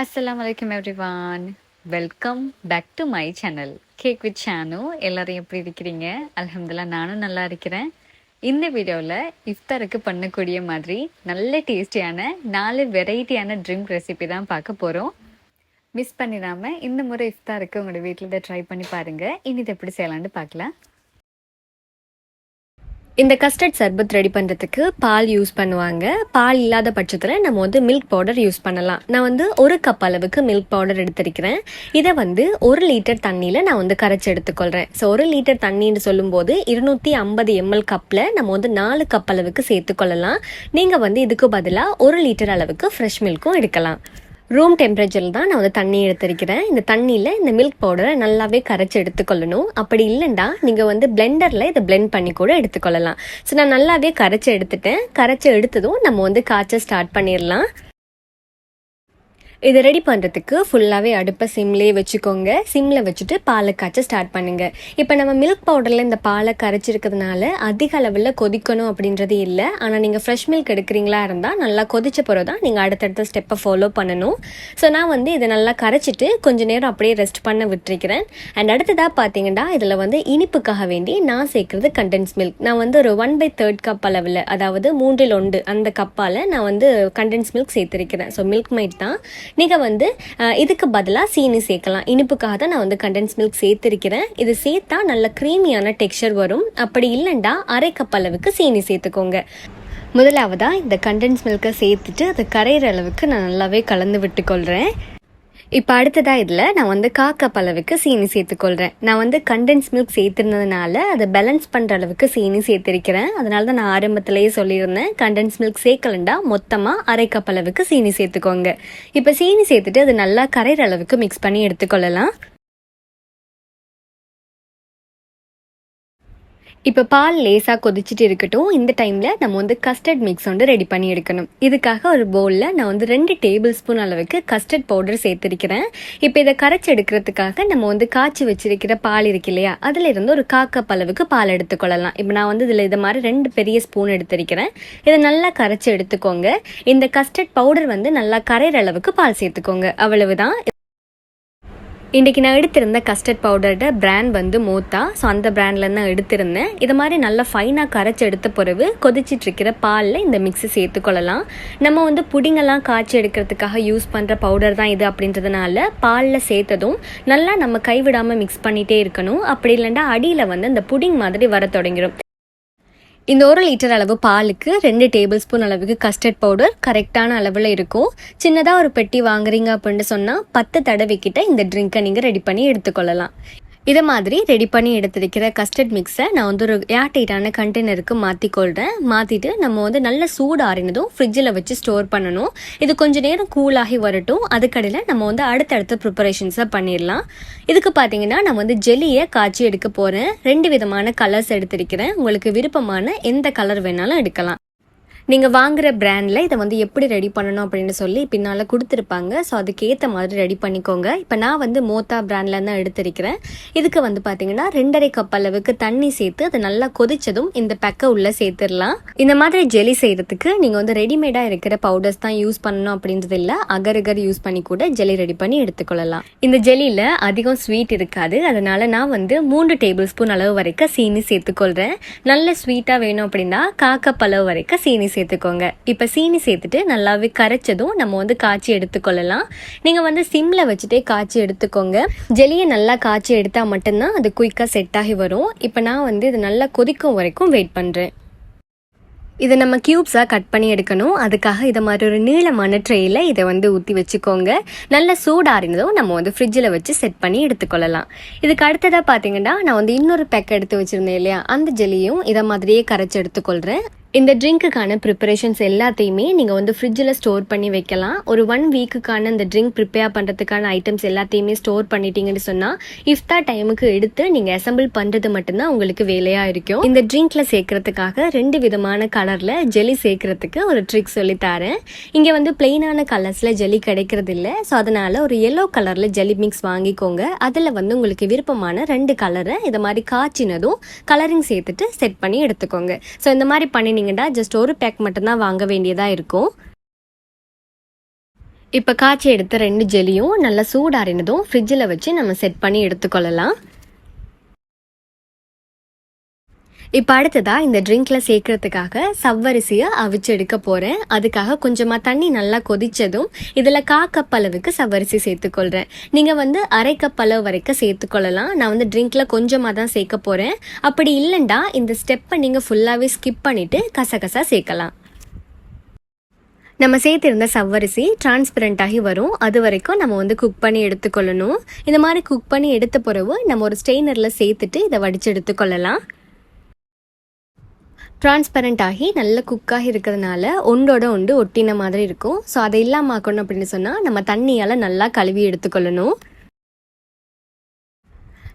அஸ்லாம் வலைக்கம் everyone welcome back to my channel cake with Shanu எல்லாரும் எப்படி இருக்கிறீங்க? அலமதுல்லா நானும் நல்லா இருக்கிறேன். இந்த வீடியோவில் இஃப்தாருக்கு பண்ணக்கூடிய மாதிரி நல்ல டேஸ்டியான நாலு வெரைட்டியான ட்ரிங்க் ரெசிபி தான் பார்க்க போகிறோம் மிஸ் பண்ணிடாமல் இந்த முறை இஃப்தாருக்கு உங்களோட வீட்டில் இதை ட்ரை பண்ணி பாருங்கள் இனி இதை எப்படி செய்யலான்னு பார்க்கலாம். இந்த கஸ்டர்ட் சர்பத் ரெடி பண்ணுறதுக்கு பால் யூஸ் பண்ணுவாங்க. பால் இல்லாத பட்சத்தில் நம்ம வந்து மில்க் பவுடர் யூஸ் பண்ணலாம். நான் வந்து ஒரு கப் அளவுக்கு மில்க் பவுடர் எடுத்திருக்கிறேன். இதை வந்து ஒரு லிட்டர் தண்ணியில் நான் வந்து கரைச்சி எடுத்துக்கொள்கிறேன் ஸோ ஒரு லிட்டர் தண்ணின்னு சொல்லும்போது இருநூற்றி ஐம்பது எம்எல் கப்பில் நம்ம வந்து நாலு கப் அளவுக்கு சேர்த்துக்கொள்ளலாம். நீங்கள் வந்து இதுக்கு பதிலாக ஒரு லிட்டர் அளவுக்கு ஃப்ரெஷ் மில்க்கும் எடுக்கலாம். ரூம் டெம்பரேச்சரில் தான் நான் வந்து தண்ணி எடுத்திருக்கிறேன். இந்த தண்ணியில் இந்த மில்க் பவுடரை நல்லாவே கரைச்சி எடுத்துக்கொள்ளணும். அப்படி இல்லைண்டா நீங்கள் வந்து பிளெண்டரில் இதை பிளெண்ட் பண்ணி கூட எடுத்துக்கொள்ளலாம். ஸோ நான் நல்லாவே கரைச்சி எடுத்துட்டேன். கரைச்சி எடுத்ததும் நம்ம வந்து காய்ச்ச ஸ்டார்ட் பண்ணிடலாம். இதை ரெடி பண்ணுறதுக்கு ஃபுல்லாகவே அடுப்பை சிம்லேயே வச்சுக்கோங்க. சிம்மில் வச்சுட்டு பாலை காய்ச்ச ஸ்டார்ட் பண்ணுங்கள் இப்போ நம்ம மில்க் பவுடரில் இந்த பாலை கரைச்சிருக்கிறதுனால அதிக அளவில் கொதிக்கணும் அப்படின்றது இல்லை. ஆனால் நீங்கள் ஃப்ரெஷ் மில்க் எடுக்கிறீங்களா இருந்தால் நல்லா கொதிச்ச பிறகு தான் நீங்கள் அடுத்தடுத்த ஸ்டெப்பை ஃபாலோ பண்ணணும். ஸோ நான் வந்து இதை நல்லா கரைச்சிட்டு கொஞ்ச நேரம் அப்படியே ரெஸ்ட் பண்ண விட்டுருக்கிறேன். அண்ட் அடுத்ததாக பார்த்தீங்கன்னா இதில் வந்து இனிப்புக்காக வேண்டி நான் சேர்க்குறது கண்டென்ஸ் மில்க் நான் வந்து ஒரு ஒன் பை தேர்ட் கப் அளவில் அதாவது மூன்றில் ஒன்று அந்த கப்பால் நான் வந்து கண்டென்ஸ் மில்க் சேர்த்துருக்கிறேன். ஸோ மில்க் மைட் தான். நீங்கள் வந்து இதுக்கு பதிலாக சீனி சேர்க்கலாம். இனிப்புக்காக தான் நான் வந்து கண்டென்ஸ் மில்க் சேர்த்துருக்கிறேன். இது சேர்த்தா நல்ல க்ரீமியான டெக்ஸ்சர் வரும். அப்படி இல்லைண்டா அரை கப் அளவுக்கு சீனி சேர்த்துக்கோங்க. முதலாவதாக இந்த கண்டென்ஸ் மில்கை சேர்த்துட்டு அதை கரையிற அளவுக்கு நான் நல்லாவே கலந்து விட்டுக்கொள்கிறேன் இப்போ அடுத்ததாக இதில் நான் வந்து காக்கா அளவுக்கு சீனி சேர்த்துக்கொள்கிறேன் நான் வந்து கண்டென்ஸ் மில்க் சேர்த்துருந்ததுனால அதை பேலன்ஸ் பண்ணுற அளவுக்கு சீனி சேர்த்துருக்கிறேன். அதனால தான் நான் ஆரம்பத்திலேயே சொல்லியிருந்தேன் கண்டென்ஸ் மில்க் சேர்க்கலண்டா மொத்தமாக அரை கப் அளவுக்கு சீனி சேர்த்துக்கோங்க. இப்போ சீனி சேர்த்துட்டு அது நல்லா கரையிற அளவுக்கு மிக்ஸ் பண்ணி எடுத்துக்கொள்ளலாம். இப்போ பால் லேசாக கொதிச்சுட்டு இருக்கட்டும் இந்த டைமில் நம்ம வந்து கஸ்டர்ட் மிக்ஸ் வந்து ரெடி பண்ணி எடுக்கணும். இதுக்காக ஒரு பவுலில் நான் வந்து ரெண்டு டேபிள் ஸ்பூன் அளவுக்கு கஸ்டர்ட் பவுடர் சேர்த்துருக்கிறேன். இப்போ இதை கரைச்சி எடுக்கிறதுக்காக நம்ம வந்து காய்ச்சி வச்சிருக்கிற பால் இருக்கு இல்லையா அதில் இருந்து ஒரு காக்கப் அளவுக்கு பால் எடுத்துக்கொள்ளலாம். இப்போ நான் வந்து இதில் இது மாதிரி ரெண்டு பெரிய ஸ்பூன் எடுத்திருக்கிறேன். இதை நல்லா கரைச்சி எடுத்துக்கோங்க. இந்த கஸ்டர்ட் பவுடர் வந்து நல்லா கரையிற அளவுக்கு பால் சேர்த்துக்கோங்க. அவ்வளவுதான். இன்றைக்கி நான் எடுத்திருந்த கஸ்டர்ட் பவுடரோட பிராண்ட் வந்து மோத்தா. ஸோ அந்த பிராண்ட்லேருந்து நான் எடுத்திருந்தேன். இது மாதிரி நல்லா ஃபைனாக கரைச்சி எடுத்த பிறகு கொதிச்சிட்ருக்கிற பாலில் இந்த மிக்ஸி சேர்த்துக்கொள்ளலாம் நம்ம வந்து புடிங்கெல்லாம் காய்ச்சி எடுக்கிறதுக்காக யூஸ் பண்ணுற பவுடர் தான் இது அப்படின்றதுனால பாலில் சேர்த்ததும் நல்லா நம்ம கைவிடாமல் மிக்ஸ் பண்ணிகிட்டே இருக்கணும். அப்படி இல்லைன்னா அடியில் வந்து அந்த புடிங் மாதிரி வர தொடங்கிடும் இந்த ஒரு லிட்டர் அளவு பாலுக்கு ரெண்டு டேபிள் ஸ்பூன் அளவுக்கு கஸ்டர்ட் பவுடர் கரெக்டான அளவில் இருக்கும். சின்னதாக ஒரு பெட்டி வாங்குறீங்க அப்படின்னு சொன்னால் பத்து தடவைக்கிட்ட இந்த ட்ரிங்கை நீங்கள் ரெடி பண்ணி எடுத்துக்கொள்ளலாம். இதை மாதிரி ரெடி பண்ணி எடுத்திருக்கிற கஸ்டர்ட் மிக்ஸை நான் வந்து ஒரு ஏர்டைட்டான கண்டெய்னருக்கு மாற்றிக்கொள்கிறேன் மாற்றிட்டு நம்ம வந்து நல்ல சூடு ஆறினதும் ஃப்ரிட்ஜில் வச்சு ஸ்டோர் பண்ணணும். இது கொஞ்ச நேரம் கூலாகி வரட்டும். அதுக்கடையில் நம்ம வந்து அடுத்தடுத்த ப்ரிப்பரேஷன்ஸை பண்ணிடலாம். இதுக்கு பார்த்தீங்கன்னா நான் வந்து ஜெல்லியை காய்ச்சி எடுக்க போகிறேன் ரெண்டு விதமான கலர்ஸ் எடுத்திருக்கிறேன். உங்களுக்கு விருப்பமான எந்த கலர் வேணாலும் எடுக்கலாம். நீங்கள் வாங்குற பிராண்டில் இதை வந்து எப்படி ரெடி பண்ணணும் அப்படின்னு சொல்லி பின்னால் கொடுத்துருப்பாங்க. ஸோ அதுக்கேற்ற மாதிரி ரெடி பண்ணிக்கோங்க. இப்போ நான் வந்து மோத்தா பிராண்டில் தான் எடுத்திருக்கிறேன். இதுக்கு வந்து பார்த்தீங்கன்னா ரெண்டரை கப் அளவுக்கு தண்ணி சேர்த்து அதை நல்லா கொதிச்சதும் இந்த பெக்கை உள்ளே சேர்த்துடலாம். இந்த மாதிரி ஜெலி செய்கிறதுக்கு நீங்கள் வந்து ரெடிமேடாக இருக்கிற பவுடர்ஸ் தான் யூஸ் பண்ணணும் அப்படின்றது இல்லை. அகர் யூஸ் பண்ணி கூட ஜெலி ரெடி பண்ணி எடுத்துக்கொள்ளலாம். இந்த ஜெல்லியில் அதிகம் ஸ்வீட் இருக்காது. அதனால நான் வந்து மூன்று டேபிள் ஸ்பூன் அளவு வரைக்கும் சீனி சேர்த்துக்கொள்கிறேன் நல்ல ஸ்வீட்டாக வேணும் அப்படின்னா காக்கப் அளவு வரைக்கும் சீனி சேர்த்துக்கோங்க. இப்போ சீனி சேர்த்துட்டு நல்லாவே கரைச்சதும் நம்ம வந்து காய்ச்சி எடுத்துக்கொள்ளலாம். நீங்கள் வந்து சிம்மில் வச்சுட்டே காய்ச்சி எடுத்துக்கோங்க. ஜெலியை நல்லா காய்ச்சி எடுத்தால் மட்டும்தான் அது குயிக்காக செட் ஆகி வரும். இப்போ நான் வந்து இது நல்லா கொதிக்கும் வரைக்கும் வெயிட் பண்ணுறேன் இதை நம்ம க்யூப்ஸாக கட் பண்ணி எடுக்கணும். அதுக்காக இதை மாதிரி ஒரு நீளமான ட்ரேயில் இதை வந்து ஊற்றி வச்சுக்கோங்க. நல்ல சூடாறினதும் நம்ம வந்து ஃப்ரிட்ஜில் வச்சு செட் பண்ணி எடுத்துக்கொள்ளலாம். இதுக்கு அடுத்ததாக பார்த்தீங்கன்னா நான் வந்து இன்னொரு பேக் எடுத்து வச்சுருந்தேன் இல்லையா? அந்த ஜெல்லியும் இதை மாதிரியே கரைச்சி எடுத்துக்கொள்கிறேன் இந்த ட்ரிங்க்குக்கான ப்ரிப்பரேஷன்ஸ் எல்லாத்தையுமே நீங்கள் வந்து ஃப்ரிட்ஜில் ஸ்டோர் பண்ணி வைக்கலாம். ஒரு ஒன் வீக்குக்கான இந்த ட்ரிங்க் ப்ரிப்பேர் பண்ணுறதுக்கான ஐட்டம்ஸ் எல்லாத்தையுமே ஸ்டோர் பண்ணிட்டீங்கன்னு சொன்னால் இஃப்தா டைமுக்கு எடுத்து நீங்கள் அசம்பிள் பண்ணுறது மட்டும்தான் உங்களுக்கு வேலையாக இருக்கும். இந்த ட்ரிங்க்கில் சேர்க்கறதுக்காக ரெண்டு விதமான கலரில் ஜெலி சேர்க்கறதுக்கு ஒரு ட்ரிக் சொல்லி இங்கே வந்து பிளெயினான கலர்ஸில் ஜெலி கிடைக்கிறது இல்லை ஸோ அதனால் ஒரு எல்லோ கலரில் ஜெலி மிக்ஸ் வாங்கிக்கோங்க. அதில் வந்து உங்களுக்கு விருப்பமான ரெண்டு கலரை இதை மாதிரி காய்ச்சினதும் கலரிங் சேர்த்துட்டு செட் பண்ணி எடுத்துக்கோங்க. ஸோ இந்த மாதிரி பண்ணி பண்ணினீங்கன்னா ஜஸ்ட் ஒரு பேக் மட்டும்தான் வாங்க வேண்டியதாக இருக்கும். இப்போ காய்ச்சி எடுத்த ரெண்டு ஜெலியும் நல்லா சூடாறினதும் ஃப்ரிட்ஜில் வச்சு நம்ம செட் பண்ணி எடுத்துக்கொள்ளலாம். இப்போ அடுத்ததாக இந்த ட்ரிங்க்ல சேர்க்கறதுக்காக சவ்வரிசியை அவிச்சு எடுக்க போறேன். அதுக்காக கொஞ்சமா தண்ணி நல்லா கொதிச்சதும் இதில் கா கப் அளவுக்கு சவ்வரிசி சேர்த்துக்கொள்றேன். நீங்க வந்து அரை கப் அளவு வரைக்கும் சேர்த்துக்கொள்ளலாம். நான் வந்து ட்ரிங்க்ல கொஞ்சமா தான் சேர்க்க போறேன். அப்படி இல்லைண்டா இந்த ஸ்டெப்பை நீங்க ஃபுல்லாகவே ஸ்கிப் பண்ணிட்டு கசகசா சேர்க்கலாம். நம்ம சேர்த்திருந்த சவ்வரிசி டிரான்ஸ்பரண்ட் ஆகி வரும். அது வரைக்கும் நம்ம வந்து குக் பண்ணி எடுத்துக்கொள்ளணும். இந்த மாதிரி குக் பண்ணி எடுத்த பிறகு நம்ம ஒரு ஸ்டெய்னரில் சேர்த்துட்டு இதை வடித்து எடுத்துக்கொள்ளலாம். டிரான்ஸ்பரண்ட் ஆகி நல்ல குக்காகி இருக்கிறதுனால ஒன்றோட ஒன்று ஒட்டின மாதிரி இருக்கும். ஸோ அதை இல்லாமல் ஆக்கணும் அப்படின்னு சொன்னால் நம்ம தண்ணியால் நல்லா கழுவி எடுத்துக்கொள்ளணும்.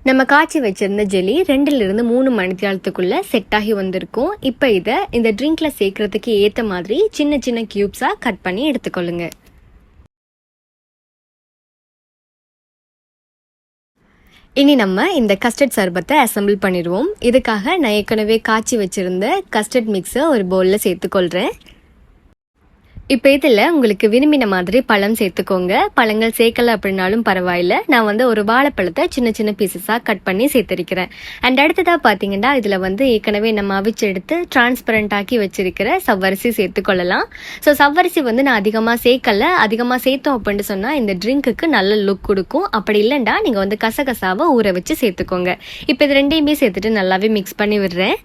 நம்ம காய்ச்சி வச்சிருந்த ஜெலி ரெண்டுலேருந்து மூணு மணித்தியாலத்துக்குள்ளே செட் ஆகி வந்திருக்கும். இப்போ இதை இந்த ட்ரிங்க்கில் சேர்க்கறதுக்கு ஏற்ற மாதிரி சின்ன சின்ன க்யூப்ஸாக கட் பண்ணி எடுத்துக்கொள்ளுங்கள் இனி நம்ம இந்த கஸ்டர்ட் சர்பத்தை அசம்பிள் பண்ணிடுவோம். இதுக்காக நான் ஏற்கனவே காய்ச்சி வச்சிருந்த கஸ்டர்ட் மிக்ஸை ஒரு பவுலில் சேர்த்துக்கொள்கிறேன் இப்போ இதில் உங்களுக்கு விரும்பின மாதிரி பழம் சேர்த்துக்கோங்க. பழங்கள் சேர்க்கல அப்படின்னாலும் பரவாயில்ல. நான் வந்து ஒரு வாழைப்பழத்தை சின்ன சின்ன பீசஸாக கட் பண்ணி சேர்த்துருக்கிறேன். அண்ட் அடுத்ததாக பார்த்தீங்கன்னா இதில் வந்து ஏற்கனவே நம்ம அவிச்சு எடுத்து டிரான்ஸ்பரண்ட் ஆக்கி வச்சிருக்கிற சவ்வரிசி சேர்த்துக்கொள்ளலாம். ஸோ சவ்வரிசி வந்து நான் அதிகமாக சேர்க்கல. அதிகமாக சேர்த்தோம் அப்படின்னு சொன்னால் இந்த ட்ரிங்க்குக்கு நல்ல லுக் கொடுக்கும். அப்படி இல்லைண்டா நீங்கள் வந்து கசகசாவை ஊற வச்சு சேர்த்துக்கோங்க. இப்போ இது ரெண்டையுமே சேர்த்துட்டு நல்லாவே மிக்ஸ் பண்ணி விடுறேன்.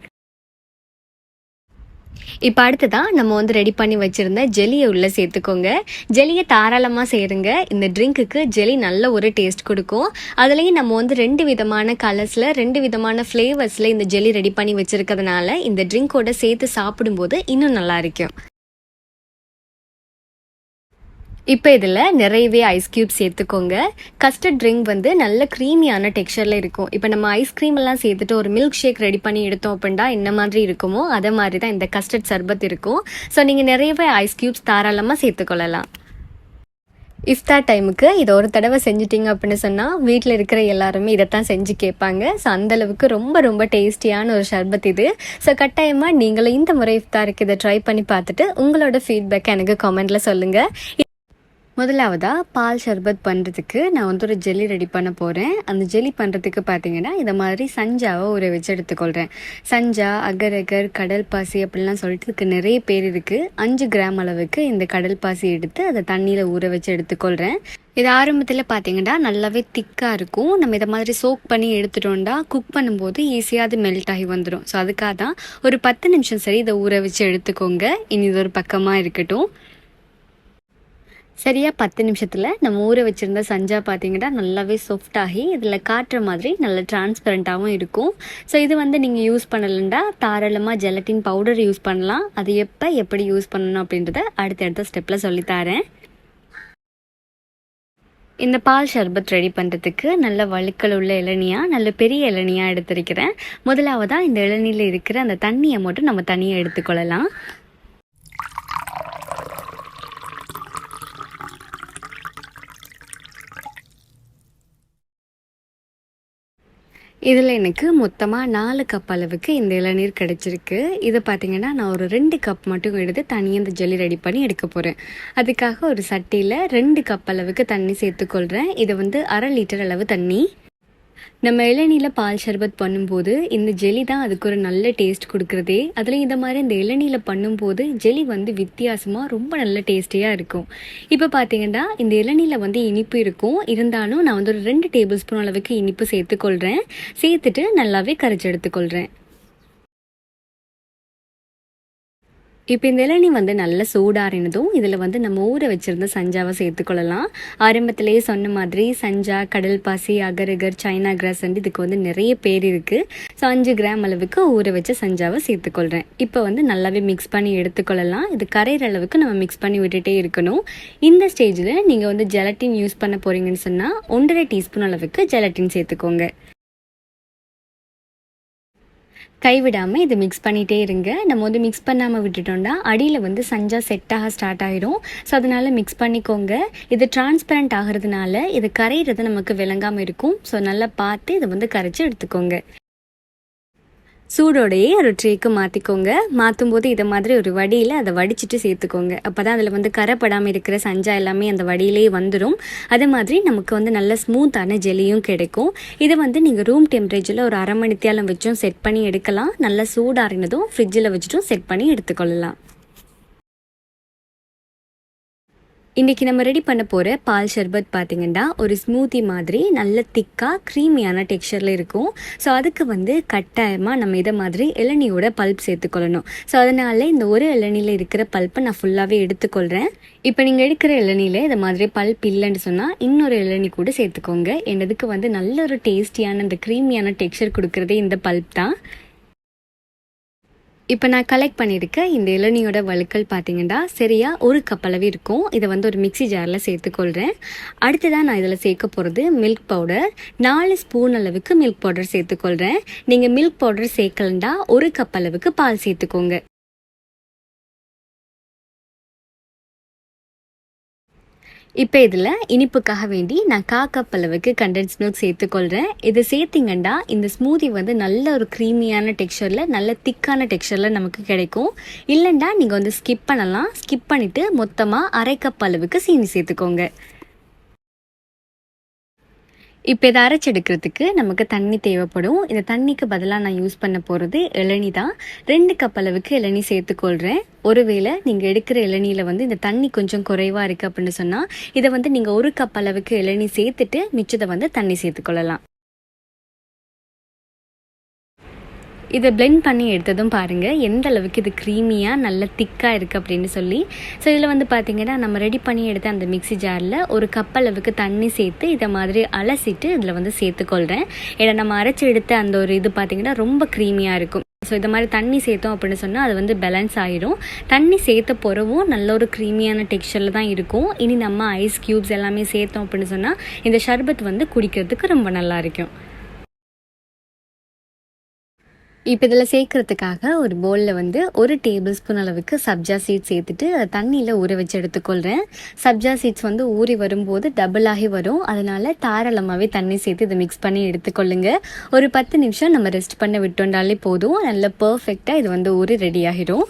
இப்போ அடுத்ததான் நம்ம வந்து ரெடி பண்ணி வச்சுருந்த ஜெலியை உள்ளே சேர்த்துக்கோங்க. ஜெலியை தாராளமாக சேருங்க. இந்த ட்ரிங்க்குக்கு ஜெலி நல்ல ஒரு டேஸ்ட் கொடுக்கும். அதுலேயும் நம்ம வந்து ரெண்டு விதமான கலர்ஸில் ரெண்டு விதமான ஃப்ளேவர்ஸில் இந்த ஜெலி ரெடி பண்ணி வச்சுருக்கிறதுனால இந்த ட்ரிங்க்கோட சேர்த்து சாப்பிடும்போது இன்னும் நல்லா இருக்கும். இப்போ இதில் நிறையவே ஐஸ் க்யூப் சேர்த்துக்கோங்க. கஸ்டர்ட் ட்ரிங்க் வந்து நல்ல க்ரீமியான டெக்ஸ்சரில் இருக்கும். இப்போ நம்ம ஐஸ்கிரீம் எல்லாம் சேர்த்துட்டு ஒரு மில்க் ஷேக் ரெடி பண்ணி எடுத்தோம் அப்படின்னா என்ன மாதிரி இருக்குமோ அதே மாதிரி தான் இந்த கஸ்டர்ட் சர்பத் இருக்கும். ஸோ நீங்கள் நிறையவே ஐஸ் க்யூப்ஸ் தாராளமாக சேர்த்துக்கொள்ளலாம். இஃப்தா டைமுக்கு இதை ஒரு தடவை செஞ்சிட்டிங்க அப்படின்னு சொன்னால் வீட்டில் இருக்கிற எல்லாருமே இதைத்தான் செஞ்சு கேட்பாங்க. ஸோ அந்தளவுக்கு ரொம்ப ரொம்ப டேஸ்டியான ஒரு ஷர்பத் இது. ஸோ கட்டாயமாக நீங்களும் இந்த முறை இஃப்தாருக்கு இதை ட்ரை பண்ணி பார்த்துட்டு உங்களோட ஃபீட்பேக் எனக்கு கமெண்ட்டில் சொல்லுங்கள் முதலாவதாக பால் ஷர்பத் பண்ணுறதுக்கு நான் வந்து ஒரு ஜெல்லி ரெடி பண்ண போகிறேன் அந்த ஜெல்லி பண்ணுறதுக்கு பார்த்தீங்கன்னா இதை மாதிரி சஞ்சாவை ஊற வச்சு எடுத்துக்கொள்கிறேன் சஞ்சா அகர் அகர் கடல் பாசி அப்படிலாம் சொல்லிட்டு இதுக்கு நிறைய பேர் இருக்குது அஞ்சு கிராம் அளவுக்கு இந்த கடல் பாசி எடுத்து அதை தண்ணியில் ஊற வச்சு எடுத்துக்கொள்கிறேன் இது ஆரம்பத்தில் பார்த்தீங்கன்னா நல்லாவே திக்காக இருக்கும். நம்ம இதை மாதிரி சோக் பண்ணி எடுத்துட்டோம்டா குக் பண்ணும்போது ஈஸியாக அது மெல்ட் ஆகி வந்துடும் ஸோ அதுக்காக தான் ஒரு பத்து நிமிஷம் சரி இதை ஊற வச்சு எடுத்துக்கோங்க. இனி இது ஒரு பக்கமாக இருக்கட்டும். சரியாக பத்து நிமிஷத்தில் நம்ம ஊற வச்சுருந்த சஞ்சா பார்த்தீங்கன்னா நல்லாவே சாஃப்டாகி ஆகி இதில் காட்டுற மாதிரி நல்ல டிரான்ஸ்பரண்ட்டாகவும் இருக்கும். ஸோ இது வந்து நீங்கள் யூஸ் பண்ணலண்டா தாராளமாக ஜெலட்டின் பவுடர் யூஸ் பண்ணலாம். அது எப்போ எப்படி யூஸ் பண்ணணும் அப்படின்றத அடுத்தடுத்த ஸ்டெப்பில் சொல்லித்தரேன். இந்த பால் ஷர்பத் ரெடி பண்ணுறதுக்கு நல்ல வழுக்கல் உள்ள இளநியாக நல்ல பெரிய இளநியாக எடுத்திருக்கிறேன். முதலாவதாக இந்த இளநியில் இருக்கிற அந்த தண்ணியை மட்டும் நம்ம தனியாக எடுத்துக்கொள்ளலாம். இதில் எனக்கு மொத்தமாக நாலு கப் அளவுக்கு இந்த இளநீர் கிடச்சிருக்கு. இது பார்த்தீங்கன்னா நான் ஒரு ரெண்டு கப் மட்டும் எடுத்து தனியாக இந்த ஜெல்லி ரெடி பண்ணி எடுக்க போகிறேன் அதுக்காக ஒரு சட்டியில் ரெண்டு கப் அளவுக்கு தண்ணி சேர்த்துக்கொள்கிறேன் இது வந்து அரை லிட்டர் அளவு தண்ணி. நம்ம இளநீல பால் ஷர்பத் பண்ணும்போது இந்த ஜெலி தான் அதுக்கு ஒரு நல்ல டேஸ்ட் கொடுக்குறதே. அதில் இந்த மாதிரி இந்த இளநீல பண்ணும்போது ஜெலி வந்து வித்தியாசமாக ரொம்ப நல்ல டேஸ்டியாக இருக்கும். இப்போ பார்த்தீங்கன்னா இந்த இளநீல வந்து இனிப்பு இருக்கும். இருந்தாலும் நான் வந்து ஒரு ரெண்டு டேபிள் ஸ்பூன் அளவுக்கு இனிப்பு சேர்த்துக்கொள்கிறேன் சேர்த்துட்டு நல்லாவே கரைச்சி எடுத்துக்கொள்கிறேன் இப்போ இந்த இளநி வந்து நல்ல சூடாறினதும் இதில் வந்து நம்ம ஊற வச்சுருந்த சஞ்சாவை சேர்த்துக்கொள்ளலாம். ஆரம்பத்திலேயே சொன்ன மாதிரி சஞ்சா கடல் பாசி அகரகர் சைனா கிராஸ் வந்து இதுக்கு வந்து நிறைய பேர் இருக்குது ஸோ அஞ்சு கிராம் அளவுக்கு ஊற வச்ச சஞ்சாவை சேர்த்துக்கொள்கிறேன் இப்போ வந்து நல்லாவே மிக்ஸ் பண்ணி எடுத்துக்கொள்ளலாம். இது கரையிற அளவுக்கு நம்ம மிக்ஸ் பண்ணி விட்டுட்டே இருக்கணும். இந்த ஸ்டேஜில் நீங்கள் வந்து ஜெலட்டின் யூஸ் பண்ண போகிறீங்கன்னு சொன்னால் ஒன்றரை டீஸ்பூன் அளவுக்கு ஜெலட்டின் சேர்த்துக்கோங்க. கைவிடாமல் இது மிக்ஸ் பண்ணிகிட்டே இருங்க. நம்ம வந்து மிக்ஸ் பண்ணாமல் விட்டுட்டோம்னா அடியில் வந்து சஞ்சா செட் ஆக ஸ்டார்ட் ஆகிடும் ஸோ அதனால் மிக்ஸ் பண்ணிக்கோங்க. இது டிரான்ஸ்பரண்ட் ஆகிறதுனால இது கரையிறது நமக்கு விளங்காமல் இருக்கும். ஸோ நல்லா பார்த்து இதை வந்து கரைச்சி எடுத்துக்கோங்க. சூடோடையே ஒரு ட்ரேக்கு மாற்றிக்கோங்க மாற்றும் போது இதை மாதிரி ஒரு வடியில் அதை வடிச்சிட்டு சேர்த்துக்கோங்க. அப்போ தான் அதில் வந்து கரைப்படாமல் இருக்கிற சஞ்சா எல்லாமே அந்த வடியிலே வந்துடும் அதே மாதிரி நமக்கு வந்து நல்ல ஸ்மூத்தான ஜெல்லியும் கிடைக்கும். இதை வந்து நீங்கள் ரூம் டெம்பரேச்சரில் ஒரு அரை மணி வச்சும் செட் பண்ணி எடுக்கலாம். நல்லா சூடாறினதும் ஃப்ரிட்ஜில் வச்சுட்டும் செட் பண்ணி எடுத்துக்கொள்ளலாம். இன்றைக்கி நம்ம ரெடி பண்ண போகிற பால் ஷர்பத் பார்த்திங்கன்னா ஒரு ஸ்மூத்தி மாதிரி நல்ல திக்காக க்ரீமியான டெக்ஸ்சரில் இருக்கும். ஸோ அதுக்கு வந்து கட்டாயமாக நம்ம இதை மாதிரி இளநியோட பல்ப் சேர்த்துக்கொள்ளணும். ஸோ அதனால் இந்த ஒரு இளநியில் இருக்கிற பல்ப்பை நான் ஃபுல்லாகவே எடுத்துக்கொள்கிறேன் இப்போ நீங்கள் எடுக்கிற இளநியில் இந்த மாதிரி பல்ப் இல்லைன்னு சொன்னால் இன்னொரு இளநி கூட சேர்த்துக்கோங்க. என்னதுக்கு வந்து நல்ல ஒரு டேஸ்டியான இந்த க்ரீமியான டெக்ஸ்சர் கொடுக்குறதே இந்த பல்ப் தான். இப்போ நான் கலெக்ட் பண்ணியிருக்க இந்த இளநியோட வழுக்கல் பார்த்தீங்கன்னா சரியாக ஒரு கப் அளவு இருக்கும். இதை வந்து ஒரு மிக்ஸி ஜாரில் சேர்த்துக்கொள்கிறேன் அடுத்ததாக நான் இதில் சேர்க்க போகிறது மில்க் பவுடர் நாலு ஸ்பூன் அளவுக்கு மில்க் பவுடர் சேர்த்துக்கொள்கிறேன் நீங்கள் மில்க் பவுடர் சேர்க்கலண்டா ஒரு கப் அளவுக்கு பால் சேர்த்துக்கோங்க. இப்போ இதில் இனிப்புக்காக வேண்டி நான் கா கப் அளவுக்கு கண்டென்ஸ் மில்க் சேர்த்துக்கொள்கிறேன் இது சேர்த்திங்கன்னா இந்த ஸ்மூதி வந்து நல்ல ஒரு க்ரீமியான டெக்ஸ்சரில் நல்ல திக்கான டெக்ஸ்சரில் நமக்கு கிடைக்கும். இல்லைண்டா நீங்கள் வந்து ஸ்கிப் பண்ணலாம். ஸ்கிப் பண்ணிவிட்டு மொத்தமாக அரை கப் அளவுக்கு சீனி சேர்த்துக்கோங்க. இப்போ இதை அரைச்செடுக்கிறதுக்கு நமக்கு தண்ணி தேவைப்படும். இந்த தண்ணிக்கு பதிலாக நான் யூஸ் பண்ண போகிறது இளநி தான். ரெண்டு கப் அளவுக்கு இளநி சேர்த்துக்கொள்கிறேன் ஒருவேளை நீங்கள் எடுக்கிற இளநியில் வந்து இந்த தண்ணி கொஞ்சம் குறைவாக இருக்குது அப்படின்னு சொன்னால் இதை வந்து நீங்கள் ஒரு கப் அளவுக்கு இளநி சேர்த்துட்டு மிச்சத்தை வந்து தண்ணி சேர்த்துக்கொள்ளலாம். இதை பிளெண்ட் பண்ணி எடுத்ததும் பாருங்கள் எந்த அளவுக்கு இது க்ரீமியாக நல்ல திக்காக இருக்குது அப்படின்னு சொல்லி. ஸோ இதில் வந்து பார்த்திங்கன்னா நம்ம ரெடி பண்ணி எடுத்த அந்த மிக்ஸி ஜாரில் ஒரு கப் அளவுக்கு தண்ணி சேர்த்து இதை மாதிரி அலசிட்டு இதில் வந்து சேர்த்துக்கொள்கிறேன் ஏன்னா நம்ம அரைச்சி எடுத்த அந்த ஒரு இது பார்த்திங்கன்னா ரொம்ப க்ரீமியாக இருக்கும். ஸோ இதை மாதிரி தண்ணி சேர்த்தோம் அப்படின்னு சொன்னால் அது வந்து பேலன்ஸ் ஆகிடும் தண்ணி சேர்த்த பிறவும் நல்ல ஒரு க்ரீமியான டெக்ஸ்சரில் தான் இருக்கும். இனி நம்ம ஐஸ் க்யூப்ஸ் எல்லாமே சேர்த்தோம் அப்படின்னு சொன்னால் இந்த ஷர்பத் வந்து குடிக்கிறதுக்கு ரொம்ப நல்லா இருக்கும். இப்போ இதில் சேர்க்குறதுக்காக ஒரு பவுலில் வந்து ஒரு டேபிள் ஸ்பூன் அளவுக்கு சப்ஜா சீட்ஸ் சேர்த்துட்டு தண்ணியில் ஊற வச்சு எடுத்துக்கொள்கிறேன் சப்ஜா சீட்ஸ் வந்து ஊறி வரும்போது டபுளாகி வரும். அதனால் தாராளமாகவே தண்ணி சேர்த்து இதை மிக்ஸ் பண்ணி எடுத்துக்கொள்ளுங்க. ஒரு பத்து நிமிஷம் நம்ம ரெஸ்ட் பண்ண விட்டோண்டாலே போதும். நல்ல பர்ஃபெக்டாக இது வந்து ஊறி ரெடி ஆகிடும்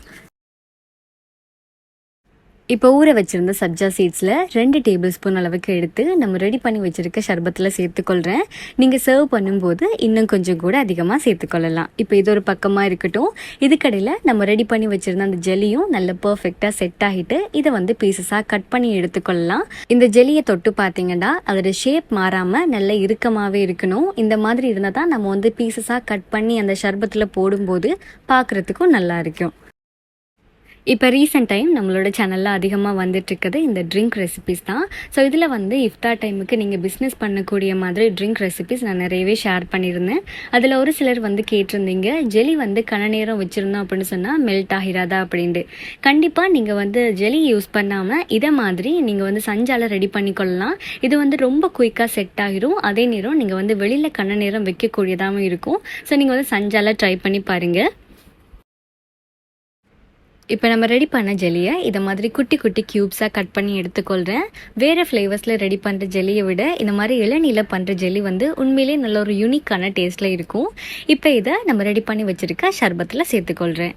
இப்போ ஊற வச்சுருந்த சப்ஜா சீட்ஸில் ரெண்டு டேபிள் ஸ்பூன் அளவுக்கு எடுத்து நம்ம ரெடி பண்ணி வச்சுருக்க ஷர்பத்தில் சேர்த்துக்கொள்கிறேன் நீங்கள் சர்வ் பண்ணும்போது இன்னும் கொஞ்சம் கூட அதிகமாக சேர்த்துக்கொள்ளலாம். இப்போ இது ஒரு பக்கமாக இருக்கட்டும். இதுக்கடையில் நம்ம ரெடி பண்ணி வச்சுருந்த அந்த ஜெல்லியும் நல்ல பர்ஃபெக்டாக செட் ஆகிட்டு இதை வந்து பீசஸாக கட் பண்ணி எடுத்துக்கொள்ளலாம். இந்த ஜெல்லியை தொட்டு பார்த்தீங்கன்னா அதோட ஷேப் மாறாமல் நல்ல இறுக்கமாகவே இருக்கணும். இந்த மாதிரி இருந்தால் தான் நம்ம வந்து பீசஸாக கட் பண்ணி அந்த சர்பத்தில் போடும்போது பார்க்குறதுக்கும் நல்லா இருக்கும். இப்போ ரீசெண்ட் டைம் நம்மளோட சேனலில் அதிகமாக வந்துட்டுருக்குது இந்த ட்ரிங்க் ரெசிபிஸ் தான். ஸோ இதில் வந்து இஃப்தார் டைமுக்கு நீங்கள் பிஸ்னஸ் பண்ணக்கூடிய மாதிரி ட்ரிங்க் ரெசிபிஸ் நான் நிறையவே ஷேர் பண்ணியிருந்தேன். அதில் ஒரு சிலர் வந்து கேட்டிருந்தீங்க ஜெலி வந்து கன நேரம் வச்சுருந்தோம் அப்படின்னு சொன்னால் மெல்ட் ஆகிராதா? அப்படின்ட்டு. கண்டிப்பாக நீங்கள் வந்து ஜெலி யூஸ் பண்ணாமல் இதை மாதிரி நீங்கள் வந்து சஞ்சால ரெடி பண்ணிக்கொள்ளலாம். இது வந்து ரொம்ப குயிக்காக செட் ஆகிரும். அதே நேரம் நீங்கள் வந்து வெளியில் கன நேரம் வைக்கக்கூடியதாகவும் இருக்கும். ஸோ நீங்கள் வந்து சஞ்சால ட்ரை பண்ணி பாருங்கள் இப்போ நம்ம ரெடி பண்ண ஜெல்லியை இதை மாதிரி குட்டி குட்டி க்யூப்ஸாக கட் பண்ணி எடுத்துக்கொள்கிறேன் வேறு ஃப்ளேவர்ஸில் ரெடி பண்ணுற ஜெல்லியை விட இந்த மாதிரி இளநீல பண்ணுற ஜெல்லி வந்து உண்மையிலே நல்ல ஒரு யூனிக்கான டேஸ்ட்டில் இருக்கும். இப்போ இதை நம்ம ரெடி பண்ணி வச்சுருக்க ஷர்பத்தில் சேர்த்துக்கொள்கிறேன்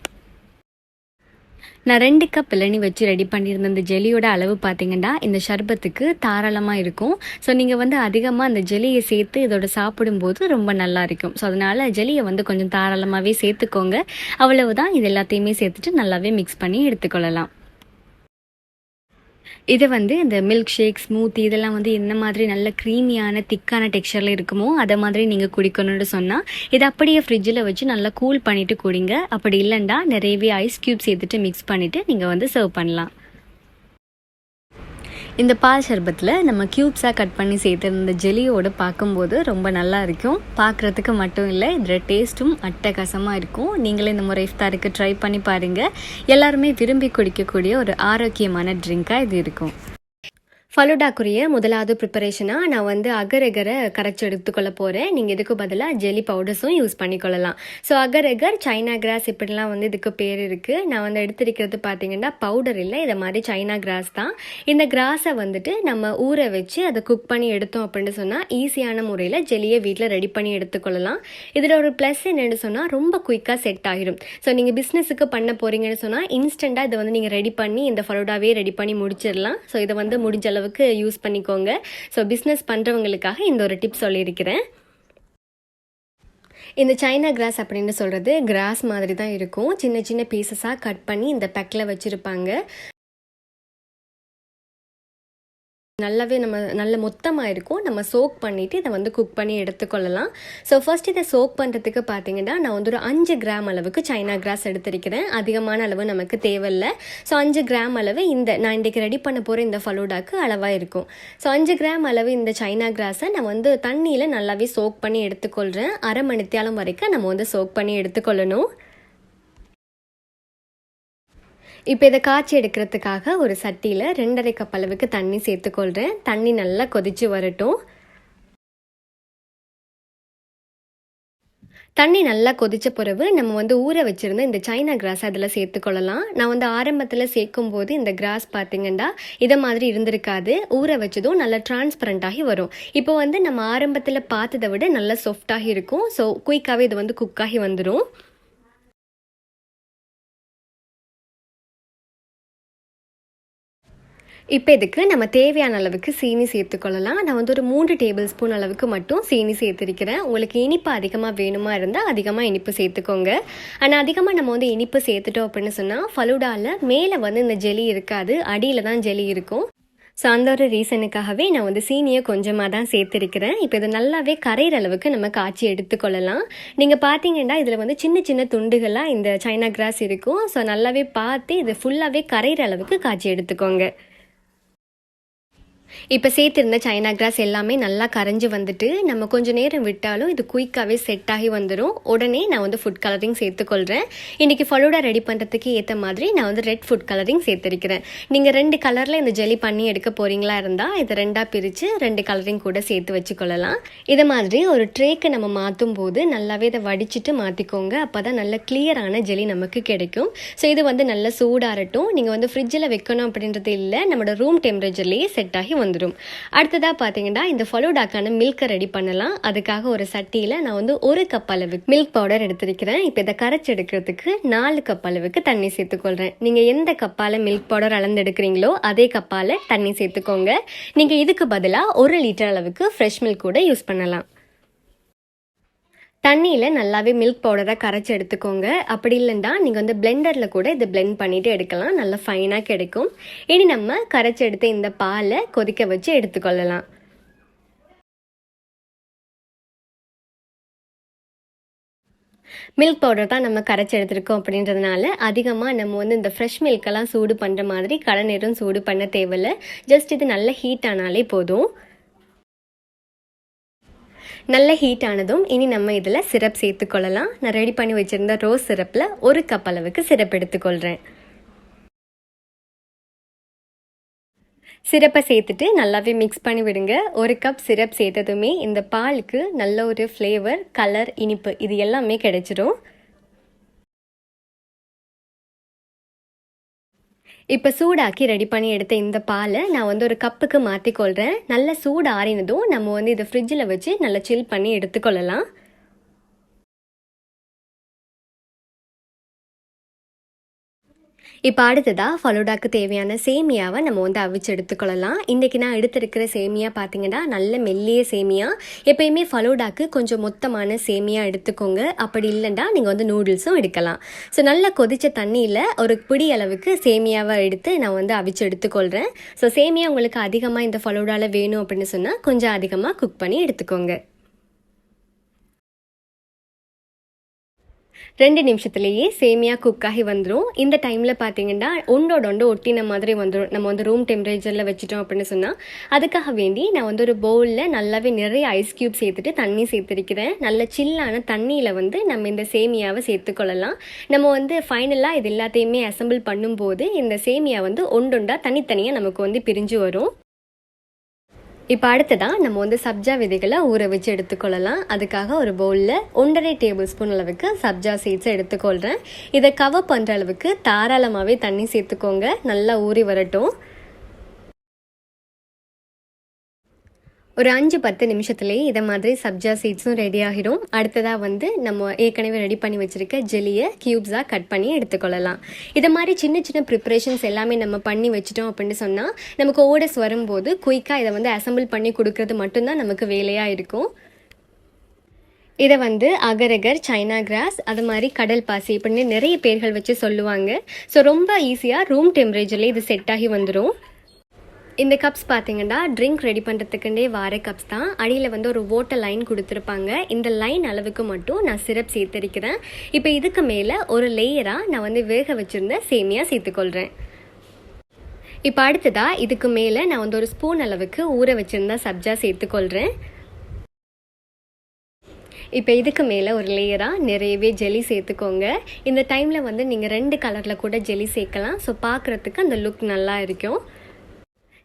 நான் ரெண்டு கப் இளநி வச்சு ரெடி பண்ணியிருந்த இந்த ஜெலியோட அளவு பார்த்தீங்கன்னா இந்த ஷர்பத்துக்கு தாராளமாக இருக்கும். ஸோ நீங்கள் வந்து அதிகமாக அந்த ஜெலியை சேர்த்து இதோட சாப்பிடும்போது ரொம்ப நல்லா இருக்கும். ஸோ அதனால் ஜெலியை வந்து கொஞ்சம் தாராளமாகவே சேர்த்துக்கோங்க. அவ்வளவுதான். இது எல்லாத்தையுமே சேர்த்துட்டு நல்லாவே மிக்ஸ் பண்ணி எடுத்துக்கொள்ளலாம். இதை வந்து இந்த மில்க் ஷேக் ஸ்மூத்தி இதெல்லாம் வந்து என்ன மாதிரி நல்ல க்ரீமியான திக்கான டெக்ஸ்சரில் இருக்குமோ அதை மாதிரி நீங்கள் குடிக்கணும்னு சொன்னால் இதை அப்படியே ஃப்ரிட்ஜில் வச்சு நல்லா கூல் பண்ணிவிட்டு குடிங்க. அப்படி இல்லைண்டா நிறையவே ஐஸ் க்யூப்ஸ் சேர்த்துட்டு மிக்ஸ் பண்ணிவிட்டு நீங்கள் வந்து சர்வ் பண்ணலாம். இந்த பால் சர்பத்தில் நம்ம க்யூப்ஸாக கட் பண்ணி சேர்த்துருந்த ஜெலியோடு பார்க்கும்போது ரொம்ப நல்லா இருக்கும். பார்க்குறதுக்கு மட்டும் இல்லை இதோட டேஸ்ட்டும் அட்டகாசமாக இருக்கும். நீங்களே இந்த முறை இஃப்தாருக்கு ட்ரை பண்ணி பாருங்கள் எல்லாருமே விரும்பி குடிக்கக்கூடிய ஒரு ஆரோக்கியமான ட்ரிங்காக இது இருக்கும். ஃபலூடாக்குரிய முதலாவது ப்ரிப்பரேஷனாக நான் வந்து அகரகரை கரைச்சி எடுத்துக்கொள்ள போகிறேன் நீங்கள் இதுக்கு பதிலாக ஜெலி பவுடர்ஸும் use பண்ணிக்கொள்ளலாம். So agar agar China grass இப்படிலாம் வந்து இதுக்கு பேர் இருக்குது நான் வந்து எடுத்திருக்கிறது பார்த்தீங்கன்னா பவுடர் இல்லை. இதை மாதிரி சைனா கிராஸ் தான். இந்த கிராஸை வந்துட்டு நம்ம ஊற வச்சு அதை குக் பண்ணி எடுத்தோம் அப்படின்னு சொன்னால் ஈஸியான முறையில் ஜெலியை வீட்டில் ரெடி பண்ணி எடுத்துக்கொள்ளலாம். இதில் ஒரு ப்ளஸ் என்னென்னு சொன்னால் ரொம்ப குயிக்காக செட் ஆகிடும் ஸோ நீங்கள் பிஸ்னஸுக்கு பண்ண போகிறீங்கன்னு சொன்னால் இன்ஸ்டண்ட்டாக இதை வந்து நீங்கள் ரெடி பண்ணி இந்த ஃபலோடாவே ரெடி பண்ணி முடிச்சிடலாம். ஸோ இதை வந்து முடிஞ்ச அளவுக்கு யூஸ் பண்ணிக்கோங்க. ஸோ பிஸ்னஸ் பண்ணுறவங்களுக்காக இந்த ஒரு டிப் சொல்லியிருக்கிறேன். இந்த சைனா கிராஸ் அப்படின்னு சொல்கிறது கிராஸ் மாதிரி தான் இருக்கும். சின்ன சின்ன பீசஸாக கட் பண்ணி இந்த பேக்கில் வச்சுருப்பாங்க. நல்லாவே நம்ம நல்ல மொத்தமாக இருக்கும். நம்ம சோக் பண்ணிவிட்டு இதை வந்து குக் பண்ணி எடுத்துக்கொள்ளலாம். ஸோ ஃபர்ஸ்ட் இதை சோக் பண்ணுறதுக்கு பார்த்தீங்கன்னா நான் வந்து ஒரு அஞ்சு கிராம் அளவுக்கு சைனா கிராஸ் எடுத்திருக்கிறேன். அதிகமான அளவு நமக்கு தேவையில்லை. ஸோ அஞ்சு கிராம் அளவு இந்த நான் இன்றைக்கு ரெடி பண்ண போகிற இந்த ஃபலூடாக்கு அளவாக இருக்கும். ஸோ அஞ்சு கிராம் அளவு இந்த சைனா கிராஸை நான் வந்து தண்ணியில் நல்லாவே சோக் பண்ணி எடுத்துக்கொள்கிறேன் அரை மணித்தியாலம் வரைக்கும் நம்ம வந்து சோக் பண்ணி எடுத்துக்கொள்ளணும். இப்போ இதை காய்ச்சி எடுக்கிறதுக்காக ஒரு சட்டியில் ரெண்டரை கப் அளவுக்கு தண்ணி சேர்த்துக்கொள்கிறேன் தண்ணி நல்லா கொதிச்சு வரட்டும். தண்ணி நல்லா கொதிச்ச பிறகு நம்ம வந்து ஊற வச்சுருந்த இந்த சைனா கிராஸ் அதில் சேர்த்துக்கொள்ளலாம். நான் வந்து ஆரம்பத்தில் சேர்க்கும் போது இந்த கிராஸ் பார்த்தீங்கன்னா இதை மாதிரி இருந்திருக்காது. ஊற வச்சதும் நல்லா டிரான்ஸ்பரண்டாகி வரும். இப்போ வந்து நம்ம ஆரம்பத்தில் பார்த்ததை விட நல்லா சாஃப்டாகி இருக்கும். ஸோ குயிக்காகவே இது வந்து குக்காகி வந்துடும் இப்போ இதுக்கு நம்ம தேவையான அளவுக்கு சீனி சேர்த்துக்கொள்ளலாம் நான் வந்து ஒரு மூன்று டேபிள் ஸ்பூன் அளவுக்கு மட்டும் சீனி சேர்த்துருக்கிறேன். உங்களுக்கு இனிப்பு அதிகமாக வேணுமா இருந்தால் அதிகமாக இனிப்பு சேர்த்துக்கோங்க. ஆனால் அதிகமாக நம்ம வந்து இனிப்பு சேர்த்துட்டோம் அப்படின்னு சொன்னால் ஃபலூடாவில் மேலே வந்து இந்த ஜெலி இருக்காது. அடியில் தான் ஜெலி இருக்கும். ஸோ அந்த ஒரு ரீசனுக்காகவே நான் வந்து சீனியை கொஞ்சமாக தான் சேர்த்துருக்கிறேன். இப்போ இது நல்லாவே கரையிற அளவுக்கு நம்ம காய்ச்சி எடுத்துக்கொள்ளலாம் நீங்கள் பார்த்தீங்கன்னா இதில் வந்து சின்ன சின்ன துண்டுகளாக இந்த சைனா கிராஸ் இருக்கும். ஸோ நல்லாவே பார்த்து இது ஃபுல்லாகவே கரையிற அளவுக்கு காய்ச்சி எடுத்துக்கோங்க. இப்போ சேர்த்துருந்த சைனா கிராஸ் எல்லாமே நல்லா கரைஞ்சி வந்துட்டு நம்ம கொஞ்சம் நேரம் விட்டாலும் இது குயிக்காகவே செட் ஆகி வந்துடும் உடனே நான் வந்து ஃபுட் கலரிங் சேர்த்துக்கொள்கிறேன் இன்றைக்கி ஃபலூடா ரெடி பண்ணுறதுக்கு ஏற்ற மாதிரி நான் வந்து ரெட் ஃபுட் கலரிங் சேர்த்துருக்கிறேன். நீங்கள் ரெண்டு கலரில் இந்த ஜெலி பண்ணி எடுக்க போகிறீங்களா இருந்தால் இதை ரெண்டாக பிரித்து ரெண்டு கலரிங் கூட சேர்த்து வச்சுக்கொள்ளலாம். இதை மாதிரி ஒரு ட்ரேக்கு நம்ம மாற்றும் போது நல்லாவே இதை வடிச்சிட்டு மாற்றிக்கோங்க அப்போ தான் நல்ல கிளியரான ஜெலி நமக்கு கிடைக்கும். ஸோ இது வந்து நல்லா சூடாகட்டும் நீங்கள் வந்து ஃப்ரிட்ஜில் வைக்கணும் அப்படின்றது இல்லை நம்மளோட ரூம் டெம்பரேச்சர்லேயே செட் ஆகி வந்துடும். அடுத்ததாக பார்த்தீங்கன்னா இந்த ஃபலோடாக்கான மில்கை ரெடி பண்ணலாம். அதுக்காக ஒரு சட்டியில் நான் வந்து ஒரு கப் அளவுக்கு மில்க் பவுடர் எடுத்திருக்கிறேன். இப்போ இதை கரைச்சி எடுக்கிறதுக்கு நாலு கப் அளவுக்கு தண்ணி சேர்த்துக்கொள்கிறேன் நீங்கள் எந்த கப்பால் மில்க் பவுடர் அளந்து எடுக்கிறீங்களோ அதே கப்பால் தண்ணி சேர்த்துக்கோங்க. நீங்கள் இதுக்கு பதிலாக ஒரு லிட்டர் அளவுக்கு ஃப்ரெஷ் மில்க் கூட யூஸ் பண்ணலாம். தண்ணியில் நல்லாவே மில்க் பவுடரை கரைச்சி எடுத்துக்கோங்க. அப்படி இல்லைன்னா நீங்கள் வந்து பிளெண்டரில் கூட இதை பிளெண்ட் பண்ணிவிட்டு எடுக்கலாம். நல்லா ஃபைனாக கிடைக்கும். இனி நம்ம கரைச்சி எடுத்த இந்த பாலை கொதிக்க வச்சு எடுத்துக்கொள்ளலாம். மில்க் பவுடர் தான் நம்ம கரைச்சி எடுத்திருக்கோம் அப்படின்றதுனால அதிகமாக நம்ம வந்து இந்த ஃப்ரெஷ் மில்கெல்லாம் சூடு பண்ணுற மாதிரி கடை நேரம் சூடு பண்ண தேவையில்ல. ஜஸ்ட் இது நல்ல ஹீட் ஆனாலே போதும். நல்ல ஹீட் ஆனதும் இனி நம்ம இதில் சிரப் சேர்த்துக்கொள்ளலாம் நான் ரெடி பண்ணி வச்சுருந்த ரோஸ் சிரப்பில் ஒரு கப் அளவுக்கு சிரப் எடுத்துக்கொள்கிறேன் சிரப்பை சேர்த்துட்டு நல்லாவே மிக்ஸ் பண்ணி விடுங்க. ஒரு கப் சிரப் சேர்த்ததுமே இந்த பாலுக்கு நல்ல ஒரு ஃப்ளேவர் கலர் இனிப்பு இது எல்லாமே கிடைச்சிடும் இப்போ சூடாக்கி ரெடி பண்ணி எடுத்த இந்த பாலை நான் வந்து ஒரு கப்புக்கு மாற்றிக்கொள்கிறேன் நல்ல சூடு ஆறினதும் நம்ம வந்து இதை ஃப்ரிட்ஜில் வச்சு நல்லா சில் பண்ணி எடுத்துக்கொள்ளலாம். இப்போ அடுத்ததாக ஃபலூடாக்கு தேவையான சேமியாவை நம்ம வந்து அவிச்சு எடுத்துக்கொள்ளலாம். இன்றைக்கி நான் எடுத்திருக்கிற சேமியா பார்த்தீங்கன்னா நல்ல மெல்லிய சேமியா. எப்பயுமே ஃபலூடாக்கு கொஞ்சம் மொத்தமான சேமியா எடுத்துக்கோங்க. அப்படி இல்லைன்னா நீங்கள் வந்து நூடுல்ஸும் எடுக்கலாம். ஸோ நல்லா கொதித்த தண்ணியில் ஒரு பிடி அளவுக்கு சேமியாவை எடுத்து நான் வந்து அவிச்சு எடுத்துக்கொள்கிறேன் ஸோ சேமியா உங்களுக்கு அதிகமாக இந்த ஃபலூடாவில் வேணும் அப்படின்னு சொன்னால் கொஞ்சம் அதிகமாக குக் பண்ணி எடுத்துக்கோங்க. ரெண்டு நிமிஷத்துலேயே சேமியா குக் ஆகி வந்துடும் இந்த டைமில் பார்த்தீங்கன்னா ஒன்றோட ஒன்று ஒட்டின மாதிரி வந்துடும் நம்ம வந்து ரூம் டெம்பரேச்சரில் வச்சுட்டோம் அப்படின்னு சொன்னால் அதுக்காக வேண்டி நான் வந்து ஒரு பவுலில் நல்லாவே நிறைய ஐஸ் க்யூப் சேர்த்துட்டு தண்ணி சேர்த்துருக்கிறேன். நல்ல சில்லான தண்ணியில் வந்து நம்ம இந்த சேமியாவை சேர்த்துக்கொள்ளலாம் நம்ம வந்து ஃபைனலாக இது எல்லாத்தையுமே அசம்பிள் பண்ணும்போது இந்த சேமியா வந்து ஒண்டொண்டா தனித்தனியாக நமக்கு வந்து பிரிஞ்சு வரும். இப்போ அடுத்ததான் நம்ம வந்து சப்ஜா விதைகளை ஊற வச்சு எடுத்துக்கொள்ளலாம். அதுக்காக ஒரு பவுலில் ஒன்றரை டேபிள் ஸ்பூன் அளவுக்கு சப்ஜா சீட்ஸை எடுத்துக்கொள்கிறேன் இதை கவர் பண்ணுற அளவுக்கு தாராளமாகவே தண்ணி சேர்த்துக்கோங்க. நல்லா ஊறி வரட்டும். ஒரு அஞ்சு பத்து நிமிஷத்துலேயே இதை மாதிரி சப்ஜா சீட்ஸும் ரெடி ஆகிடும். அடுத்ததாக வந்து நம்ம ஏற்கனவே ரெடி பண்ணி வச்சுருக்க ஜெல்லியை க்யூப்ஸாக கட் பண்ணி எடுத்துக்கொள்ளலாம். இதை மாதிரி சின்ன சின்ன ப்ரிப்பரேஷன்ஸ் எல்லாமே நம்ம பண்ணி வச்சிட்டோம் அப்படின்னு சொன்னால் நமக்கு ஓடஸ் வரும்போது குயிக்காக இதை வந்து அசம்பிள் பண்ணி கொடுக்கறது மட்டும்தான் நமக்கு வேலையாக இருக்கும். இதை வந்து அகரகர் சைனா கிராஸ் அது மாதிரி கடல் பாசி இப்படின்னு நிறைய பேர்கள் வச்சு சொல்லுவாங்க. ஸோ ரொம்ப ஈஸியாக ரூம் டெம்பரேச்சர்லேயே இது செட் ஆகி வந்துடும் இந்த கப்ஸ் பார்த்தீங்கன்னா ட்ரிங்க் ரெடி பண்ணுறதுக்குண்டே வார கப்ஸ் தான். அடியில் வந்து ஒரு ஓட்ட லைன் கொடுத்துருப்பாங்க. இந்த லைன் அளவுக்கு மட்டும் நான் சிரப் சேர்த்துருக்கிறேன். இப்போ இதுக்கு மேலே ஒரு லேயராக நான் வந்து வேக வச்சுருந்த சேமியா சேர்த்துக்கொள்கிறேன் இப்போ அடுத்ததாக இதுக்கு மேலே நான் வந்து ஒரு ஸ்பூன் அளவுக்கு ஊற வச்சுருந்தா சப்ஜா சேர்த்துக்கொள்கிறேன் இப்போ இதுக்கு மேலே ஒரு லேயராக நிறையவே ஜெல்லி சேர்த்துக்கோங்க. இந்த டைமில் வந்து நீங்கள் ரெண்டு கலரில் கூட ஜெல்லி சேர்க்கலாம். ஸோ பார்க்குறதுக்கு அந்த லுக் நல்லா இருக்கும்.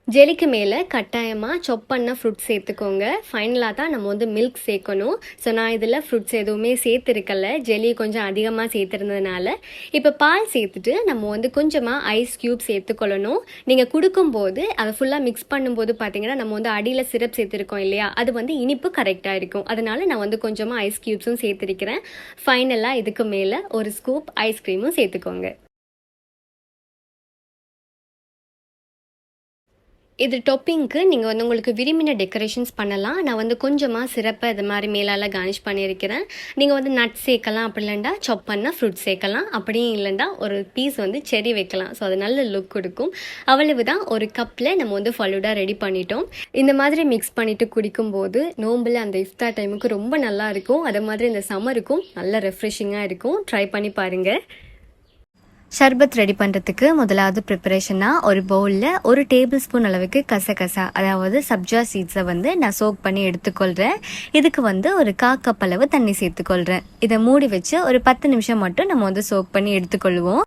ஜெலிக்கு மேலே கட்டாயமாக சொப் பண்ண ஃப்ரூட்ஸ் சேர்த்துக்கோங்க. ஃபைனலாக தான் நம்ம வந்து மில்க் சேர்க்கணும். ஸோ நான் இதில் ஃப்ரூட்ஸ் எதுவுமே சேர்த்துருக்கல. ஜெலி கொஞ்சம் அதிகமாக சேர்த்துருந்ததுனால. இப்போ பால் சேர்த்துட்டு நம்ம வந்து கொஞ்சமாக ஐஸ் க்யூப் சேர்த்துக்கொள்ளணும். நீங்கள் கொடுக்கும்போது அதை ஃபுல்லாக மிக்ஸ் பண்ணும்போது பார்த்தீங்கன்னா நம்ம வந்து அடியில் சிரப் சேர்த்துருக்கோம் இல்லையா? அது வந்து இனிப்பு கரெக்டாக இருக்கும். அதனால நான் வந்து கொஞ்சமாக ஐஸ் க்யூப்ஸும் சேர்த்துருக்கிறேன். ஃபைனலாக இதுக்கு மேலே ஒரு ஸ்கூப் ஐஸ்கிரீமும் சேர்த்துக்கோங்க. இது டொப்பிங்க்கு நீங்கள் வந்து உங்களுக்கு விரும்பின டெக்கரேஷன்ஸ் பண்ணலாம். நான் வந்து கொஞ்சமாக சிறப்பாக இது மாதிரி மேலால் கார்னிஷ் பண்ணியிருக்கிறேன். நீங்கள் வந்து நட் சேர்க்கலாம் அப்படி இல்லைண்டா சாப் பண்ணால் ஃப்ரூட் சேர்க்கலாம். அப்படியும் இல்லைண்டா ஒரு பீஸ் வந்து செடி வைக்கலாம். ஸோ அது நல்ல லுக் கொடுக்கும். அவ்வளவு தான் ஒரு கப்பில் நம்ம வந்து ஃபலூடாக ரெடி பண்ணிட்டோம். இந்த மாதிரி மிக்ஸ் பண்ணிவிட்டு குடிக்கும்போது நோம்பில் அந்த இஃப்தார் டைமுக்கு ரொம்ப நல்லா இருக்கும். அதே மாதிரி இந்த சம்மருக்கும் நல்ல ரெஃப்ரெஷிங்காக இருக்கும். ட்ரை பண்ணி பாருங்கள் ஷர்பத் ரெடி பண்ணுறதுக்கு முதலாவது ப்ரிப்பரேஷனாக ஒரு பவுலில் ஒரு டேபிள் ஸ்பூன் அளவுக்கு கசகசா அதாவது சப்ஜா சீட்ஸை வந்து நான் சோக் பண்ணி எடுத்துக்கொள்கிறேன் இதுக்கு வந்து ஒரு கா கப் அளவு தண்ணி சேர்த்துக்கொள்கிறேன் இதை மூடி வச்சு ஒரு பத்து நிமிஷம் மட்டும் நம்ம வந்து சோக் பண்ணி எடுத்துக்கொள்வோம்.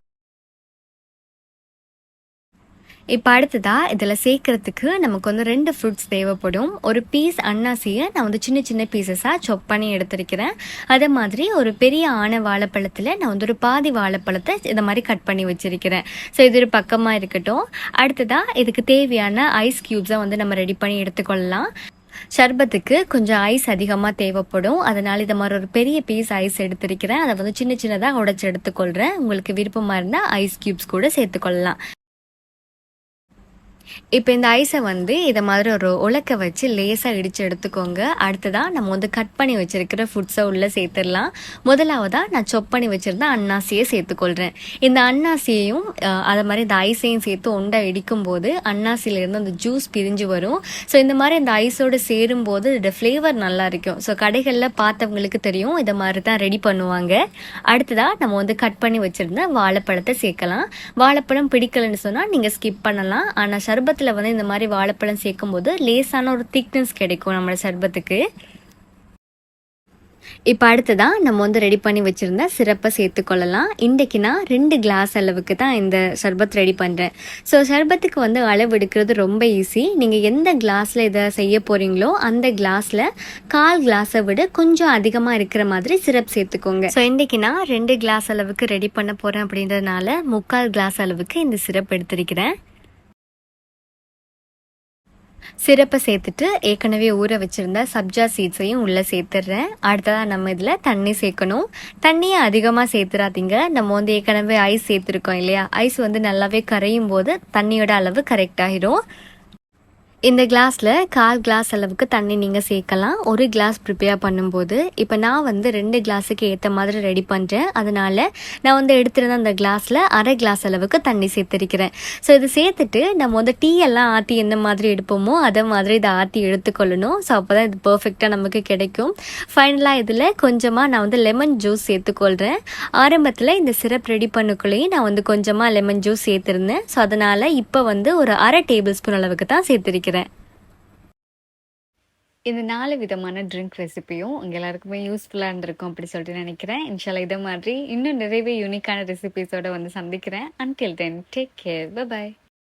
இப்போ அடுத்ததாக இதில் சேர்க்கறதுக்கு நமக்கு வந்து ரெண்டு ஃப்ரூட்ஸ் தேவைப்படும். ஒரு பீஸ் அன்னாசியை நான் வந்து சின்ன சின்ன பீசஸாக சொப் பண்ணி எடுத்திருக்கிறேன். அதே மாதிரி ஒரு பெரிய ஆன வாழைப்பழத்தில் நான் வந்து ஒரு பாதி வாழைப்பழத்தை இதை மாதிரி கட் பண்ணி வச்சுருக்கிறேன். ஸோ இது ஒரு பக்கமாக இருக்கட்டும். அடுத்ததாக இதுக்கு தேவையான ஐஸ் க்யூப்ஸை வந்து நம்ம ரெடி பண்ணி எடுத்துக்கொள்ளலாம். ஷர்பத்துக்கு கொஞ்சம் ஐஸ் அதிகமாக தேவைப்படும். அதனால் இதை மாதிரி ஒரு பெரிய பீஸ் ஐஸ் எடுத்திருக்கிறேன். அதை வந்து சின்ன சின்னதாக உடச்சி எடுத்துக்கொள்கிறேன் உங்களுக்கு விருப்பமாக இருந்தால் ஐஸ் க்யூப்ஸ் கூட சேர்த்துக்கொள்ளலாம். இப்போ இந்த ஐஸை வந்து இதை மாதிரி ஒரு உலக்க வச்சு லேசாக இடித்து எடுத்துக்கோங்க. அடுத்ததாக நம்ம வந்து கட் பண்ணி வச்சுருக்கிற ஃபுட்ஸை உள்ளே சேர்த்துடலாம். முதலாவதாக நான் சொப் பண்ணி வச்சுருந்த அன்னாசியை சேர்த்துக்கொள்கிறேன் இந்த அன்னாசியையும் அதை மாதிரி இந்த ஐஸையும் சேர்த்து ஒண்டா இடிக்கும் போது அன்னாசியிலேருந்து அந்த ஜூஸ் பிரிஞ்சு வரும். ஸோ இந்த மாதிரி இந்த ஐஸோடு சேரும்போது இதோட ஃப்ளேவர் நல்லா இருக்கும். ஸோ கடைகளில் பார்த்தவங்களுக்கு தெரியும் இதை மாதிரி தான் ரெடி பண்ணுவாங்க. அடுத்ததாக நம்ம வந்து கட் பண்ணி வச்சுருந்த வாழைப்பழத்தை சேர்க்கலாம். வாழைப்பழம் பிடிக்கலன்னு சொன்னால் நீங்கள் ஸ்கிப் பண்ணலாம். ஆனால் சர்பத்தில் வந்து இந்த மாதிரி வாழைப்பழம் சேர்க்கும்போது லேசான ஒரு திக்னஸ் கிடைக்கும் நம்மளோட சர்பத்துக்கு. இப்போ அடுத்ததான் நம்ம வந்து ரெடி பண்ணி வச்சுருந்த சிறப்பை சேர்த்துக்கொள்ளலாம் இன்றைக்கு நான் ரெண்டு கிளாஸ் அளவுக்கு தான் இந்த சர்பத் ரெடி பண்ணுறேன் ஸோ சர்பத்துக்கு வந்து அளவு எடுக்கிறது ரொம்ப ஈஸி நீங்கள் எந்த கிளாஸில் இதை செய்ய போகிறீங்களோ அந்த கிளாஸில் கால் கிளாஸை விட கொஞ்சம் அதிகமாக இருக்கிற மாதிரி சிரப் சேர்த்துக்கோங்க. ஸோ இன்றைக்கி நான் ரெண்டு கிளாஸ் அளவுக்கு ரெடி பண்ண போகிறேன் அப்படின்றதுனால முக்கால் கிளாஸ் அளவுக்கு இந்த சிரப் எடுத்திருக்கிறேன். சிறப்பை சேர்த்துட்டு ஏற்கனவே ஊற வச்சுருந்த சப்ஜா சீட்ஸையும் உள்ளே சேர்த்துடுறேன். அடுத்ததாக நம்ம இதில் தண்ணி சேர்க்கணும். தண்ணியை அதிகமாக சேர்த்துறாதீங்க. நம்ம வந்து ஏற்கனவே ஐஸ் சேர்த்துருக்கோம் இல்லையா? ஐஸ் வந்து நல்லாவே கரையும் போது தண்ணியோட அளவு கரெக்டாகிடும் இந்த கிளாஸில் கால் கிளாஸ் அளவுக்கு தண்ணி நீங்கள் சேர்க்கலாம். ஒரு கிளாஸ் ப்ரிப்பேர் பண்ணும்போது இப்போ நான் வந்து ரெண்டு கிளாஸுக்கு ஏற்ற மாதிரி ரெடி பண்ணுறேன் அதனால் நான் வந்து எடுத்துருந்த அந்த கிளாஸில் அரை கிளாஸ் அளவுக்கு தண்ணி சேர்த்துருக்கிறேன். ஸோ இது சேர்த்துட்டு நம்ம வந்து டீ எல்லாம் ஆற்றி எந்த மாதிரி எடுப்போமோ அதை மாதிரி இதை ஆற்றி எடுத்துக்கொள்ளணும். ஸோ அப்போ தான் இது பர்ஃபெக்டாக நமக்கு கிடைக்கும். ஃபைனலாக இதில் கொஞ்சமாக நான் வந்து லெமன் ஜூஸ் சேர்த்துக்கொள்கிறேன் ஆரம்பத்தில் இந்த சிரப் ரெடி பண்ணுக்குள்ளேயும் நான் வந்து கொஞ்சமாக லெமன் ஜூஸ் சேர்த்துருந்தேன். ஸோ அதனால் இப்போ வந்து ஒரு அரை டேபிள் ஸ்பூன் அளவுக்கு தான் சேர்த்துருக்கிறேன். இந்த நாலு விதமான ட்ரிங்க் ரெசிபியும் உங்கள் எல்லாருக்குமே யூஸ்ஃபுல்லாக இருந்திருக்கும் அப்படி சொல்லிட்டு நினைக்கிறேன். இன்ஷால்லா இதை மாதிரி இன்னும் நிறையவே யூனிக்கான ரெசிபிஸோட வந்து சந்திக்கிறேன். Until then take care bye